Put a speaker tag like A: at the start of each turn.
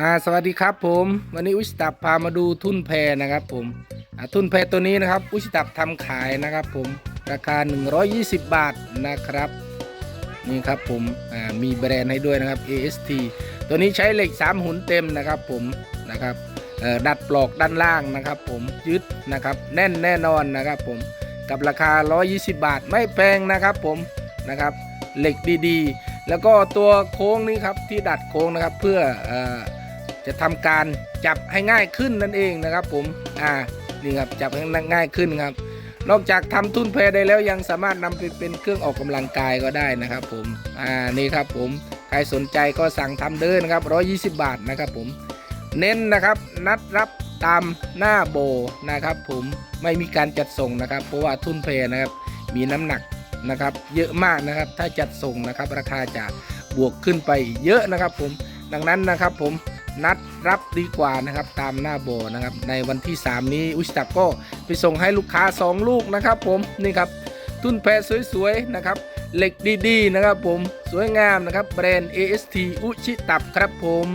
A: อ่าสวัสดีครับผม วันนี้อุชิตับพามาดูทุ่นแพนะครับผมทุ่นแพตัวนี้นะครับ อุชิตับทำขายนะครับผมราคา 120 บาทนะครับนี่ครับผมมีแบรนด์ให้ด้วยนะครับ AST ตัวนี้ใช้เหล็ก 3 หุ่นเต็มนะครับผมนะครับดัดปลอกด้านล่างนะครับผมยึดนะครับแน่นแน่นอนนะครับผมกับราคา 120 บาทไม่แพงนะครับผมนะครับเหล็กดีๆ แล้วก็ตัวโค้งนี้ครับที่ดัดโค้งนะครับเพื่ออ จะทำการจับให้ง่ายขึ้นนั่นเองนะครับ ผมอ่านี่ครับจับให้ง่ายขึ้นครับ นอกจากทำทุ่นแพได้แล้วยังสามารถนำไปเป็นเครื่องออกกำลังกายก็ได้นะครับ ผมอ่านี่ครับผมใครสนใจก็สั่งทำเดินครับ 120 บาทนะครับ ผม เน้นนะครับนัดรับตามหน้าโบนะครับ ผมไม่มีการจัดส่งนะครับ เพราะว่าทุ่นแพนะครับ มีน้ำหนักนะครับ เยอะมากนะครับ ถ้าจัดส่งนะครับ ราคาจะบวกขึ้นไปเยอะนะครับ ผมดังนั้นนะครับ ผม นัดรับดีกว่านะครับตามหน้าโบนะครับในวันที่ 3 นี้อุชตับก็ไปส่งให้ลูกค้า 2 ลูกนะครับผมนี่ครับทุ่นแพรสวยๆนะครับเหล็กดีๆนะครับผมสวยงามนะครับแบรนด์ AST อุชิตับครับผม